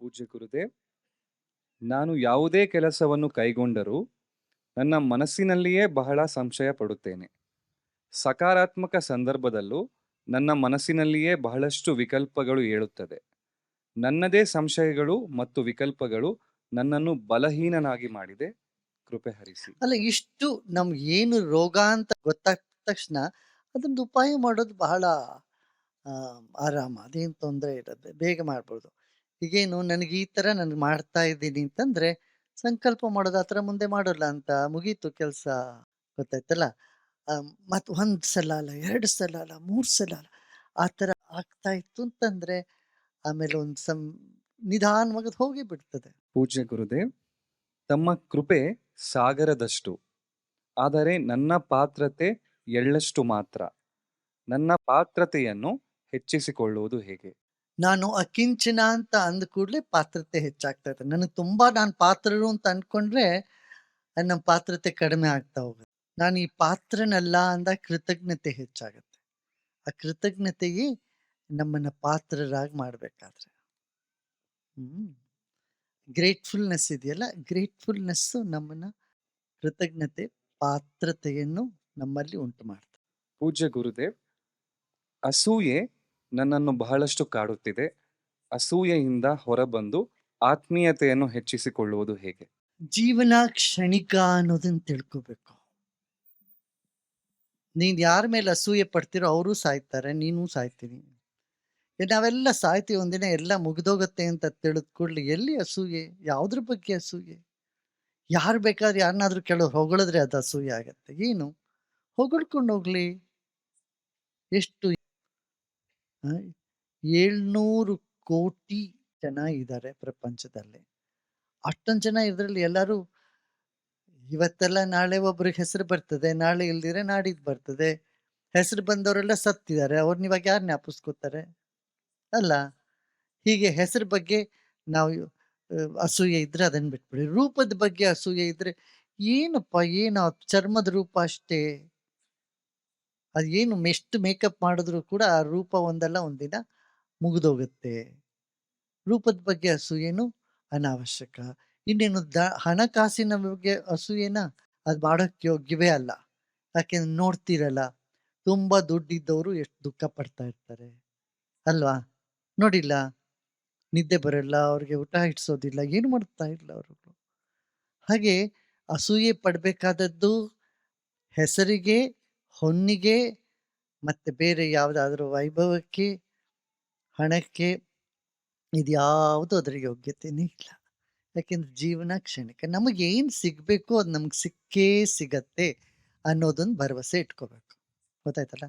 ಪೂಜ್ಯ ಗುರುದೇವ್ ನಾನು ಯಾವುದೇ ಕೆಲಸವನ್ನು ಕೈಗೊಂಡರೂ ನನ್ನ ಮನಸ್ಸಿನಲ್ಲಿಯೇ ಬಹಳ ಸಂಶಯ ಪಡುತ್ತೇನೆ. ಸಕಾರಾತ್ಮಕ ಸಂದರ್ಭದಲ್ಲೂ ನನ್ನ ಮನಸ್ಸಿನಲ್ಲಿಯೇ ಬಹಳಷ್ಟು ವಿಕಲ್ಪಗಳು ಹೇಳುತ್ತದೆ ನನ್ನದೇ ಸಂಶಯಗಳು ಮತ್ತು ವಿಕಲ್ಪಗಳು ನನ್ನನ್ನು ಬಲಹೀನನಾಗಿ ಮಾಡಿದೆ. ಕೃಪೆ ಹರಿಸಿ. ಅಲ್ಲ, ಇಷ್ಟು ನಮ್ ಏನು ರೋಗ ಅಂತ ಗೊತ್ತಾದ ತಕ್ಷಣ ಅದೊಂದು ಉಪಾಯ ಮಾಡೋದು ಬಹಳ ಆರಾಮ. ಅದೇನು ತೊಂದರೆ ಇರದೆ ಬೇಗ ಮಾಡ್ಬೋದು. ಈಗೇನು ನನಗೆ ಈ ಥರ ನಾನು ಮಾಡ್ತಾ ಇದ್ದೀನಿ ಅಂತಂದ್ರೆ, ಸಂಕಲ್ಪ ಮಾಡೋದು ಆ ಥರ ಮುಂದೆ ಮಾಡೋಲ್ಲ ಅಂತ ಮುಗೀತು ಕೆಲಸ ಗೊತ್ತಾಯ್ತಲ್ಲ? ಮತ್ತು ಒಂದು ಸಲ ಅಲ್ಲ, ಎರಡು ಸಲ ಅಲ್ಲ, ಮೂರು ಸಲ ಅಲ್ಲ, ಆ ಥರ ಆಗ್ತಾ ಇತ್ತು ಅಂತಂದ್ರೆ, ಆಮೇಲೆ ಒಂದು ಸಂ ನಿಧಾನವಾಗಿ ಹೋಗಿ ಬಿಡ್ತದೆ. ಪೂಜ್ಯ ಗುರುದೇವ್, ತಮ್ಮ ಕೃಪೆ ಸಾಗರದಷ್ಟು, ಆದರೆ ನನ್ನ ಪಾತ್ರತೆ ಎಳ್ಳಷ್ಟು ಮಾತ್ರ. ನನ್ನ ಪಾತ್ರತೆಯನ್ನು ಹೆಚ್ಚಿಸಿಕೊಳ್ಳುವುದು ಹೇಗೆ? ನಾನು ಅಕಿಂಚನ ಅಂತ ಅಂದ ಕೂಡಲೇ ಪಾತ್ರತೆ ಹೆಚ್ಚಾಗ್ತಾ ಇದೆ ನನಗೆ ತುಂಬಾ ನಾನು ಪಾತ್ರರು ಅಂತ ಅನ್ಕೊಂಡ್ರೆ ಅದ್ ನಮ್ಮ ಪಾತ್ರತೆ ಕಡಿಮೆ ಆಗ್ತಾ ಹೋಗುತ್ತೆ. ನಾನು ಈ ಪಾತ್ರನಲ್ಲ ಅಂದ ಕೃತಜ್ಞತೆ ಹೆಚ್ಚಾಗುತ್ತೆ. ಆ ಕೃತಜ್ಞತೆಗೆ ನಮ್ಮನ್ನ ಪಾತ್ರರಾಗಿ ಮಾಡ್ಬೇಕಾದ್ರೆ. ಹ್ಮ್. ಗ್ರೇಟ್ಫುಲ್ನೆಸ್ ಇದೆಯಲ್ಲ ಗ್ರೇಟ್ಫುಲ್ನೆಸ್ ನಮ್ಮನ್ನ ಕೃತಜ್ಞತೆ, ಪಾತ್ರತೆಯನ್ನು ನಮ್ಮಲ್ಲಿ ಉಂಟು ಮಾಡ್ತಾರೆ ಪೂಜ್ಯ ಗುರುದೇವ್, ಅಸೂಯೆ ನನ್ನನ್ನು ಬಹಳಷ್ಟು ಕಾಡುತ್ತಿದೆ. ಅಸೂಯೆಯಿಂದ ಹೊರಬಂದು ಆತ್ಮೀಯತೆಯನ್ನು ಹೆಚ್ಚಿಸಿಕೊಳ್ಳುವುದು ಹೇಗೆ? ಜೀವನ ಕ್ಷಣಿಕ ಅನ್ನೋದನ್ನ ತಿಳ್ಕೋಬೇಕು. ನೀನ್ ಯಾರ ಮೇಲೆ ಅಸೂಯೆ ಪಡ್ತೀರೋ ಅವರು ಸಾಯ್ತಾರೆ, ನೀನು ಸಾಯ್ತೀನಿ. ನಾವೆಲ್ಲ ಸಾಯ್ತೀವಿ ಒಂದಿನ ಎಲ್ಲ ಮುಗ್ದೋಗತ್ತೆ ಅಂತ ತಿಳಿದ್ಕೊಳ್ಳಿ ಎಲ್ಲಿ ಅಸೂಯೆ? ಯಾವ್ದ್ರ ಬಗ್ಗೆ ಅಸೂಯೆ? ಯಾರು ಬೇಕಾದ್ರೆ ಯಾರನ್ನಾದ್ರೂ ಕೆಲವ್ರು ಹೊಗಳಿದ್ರೆ ಅದು ಅಸೂಯೆ ಆಗತ್ತೆ. ಏನು? ಹೊಗಳ್ಕೊಂಡು ಹೋಗ್ಲಿ. ಎಷ್ಟು ಏಳ್ನೂರು ಕೋಟಿ ಜನ ಇದ್ದಾರೆ ಪ್ರಪಂಚದಲ್ಲಿ. ಅಷ್ಟೊಂದು ಜನ ಇದ್ರಲ್ಲಿ ಎಲ್ಲರೂ ಇವತ್ತೆಲ್ಲ ನಾಳೆ ಒಬ್ರಿಗೆ ಹೆಸರು ಬರ್ತದೆ, ನಾಳೆ ಇಲ್ದಿರೆ ನಾಡಿದ್ದು ಬರ್ತದೆ. ಹೆಸರು ಬಂದವರೆಲ್ಲ ಸತ್ತಿದ್ದಾರೆ ಅವ್ರನ್ನ ಇವಾಗ ಯಾರು ಜ್ಞಾಪಿಸ್ಕೋತಾರೆ? ಅಲ್ಲ, ಹೀಗೆ ಹೆಸರು ಬಗ್ಗೆ ನಾವು ಅಸೂಯೆ ಇದ್ರೆ ಅದನ್ನ ಬಿಟ್ಬಿಡಿ. ರೂಪದ ಬಗ್ಗೆ ಅಸೂಯೆ ಇದ್ರೆ ಏನಪ್ಪ ಏನು ಚರ್ಮದ ರೂಪ ಅಷ್ಟೇ? ಅದೇನು ಎಷ್ಟು ಮೇಕಪ್ ಮಾಡಿದ್ರು ಕೂಡ ಆ ರೂಪ ಒಂದಲ್ಲ, ಒಂದಿನ ಮುಗಿದೋಗುತ್ತೆ. ರೂಪದ ಬಗ್ಗೆ ಅಸೂಯೆನು ಅನಾವಶ್ಯಕ. ಇನ್ನೇನು ದ, ಹಣಕಾಸಿನ ಬಗ್ಗೆ ಅಸೂಯೆನ? ಅದು ಮಾಡೋಕ್ಕೆ ಯೋಗ್ಯವೇ ಅಲ್ಲ. ಯಾಕೆಂದ್ರೆ ನೋಡ್ತಿರಲ್ಲ, ತುಂಬ ದುಡ್ಡಿದ್ದವರು ಎಷ್ಟು ದುಃಖ ಪಡ್ತಾ ಇರ್ತಾರೆ. ಅಲ್ವಾ? ನೋಡಿಲ್ಲ? ನಿದ್ದೆ ಬರಲ್ಲ, ಅವ್ರಿಗೆ ಊಟ ಇಡ್ಸೋದಿಲ್ಲ, ಏನು ಮಾಡ್ತಾ ಇಲ್ಲ ಅವರು ಹಾಗೆ ಅಸೂಯೆ ಪಡಬೇಕಾದದ್ದು ಹೆಸರಿಗೆ ಹೊನ್ನಿಗೆ ಮತ್ತೆ ಬೇರೆ ಯಾವುದಾದ್ರೂ ವೈಭವಕ್ಕೆ, ಹಣಕ್ಕೆ ಇದ್ಯಾವುದು ಅದರ ಯೋಗ್ಯತೆಯೇ ಇಲ್ಲ. ಯಾಕೆಂದ್ರೆ ಜೀವನ ಕ್ಷಣಕ್ಕೆ ನಮಗೆ ಏನು ಸಿಗಬೇಕು ಅದು ನಮ್ಗೆ ಸಿಕ್ಕೇ ಸಿಗತ್ತೆ ಅನ್ನೋದೊಂದು ಭರವಸೆ ಇಟ್ಕೋಬೇಕು. ಗೊತ್ತಾಯ್ತಲ್ಲ?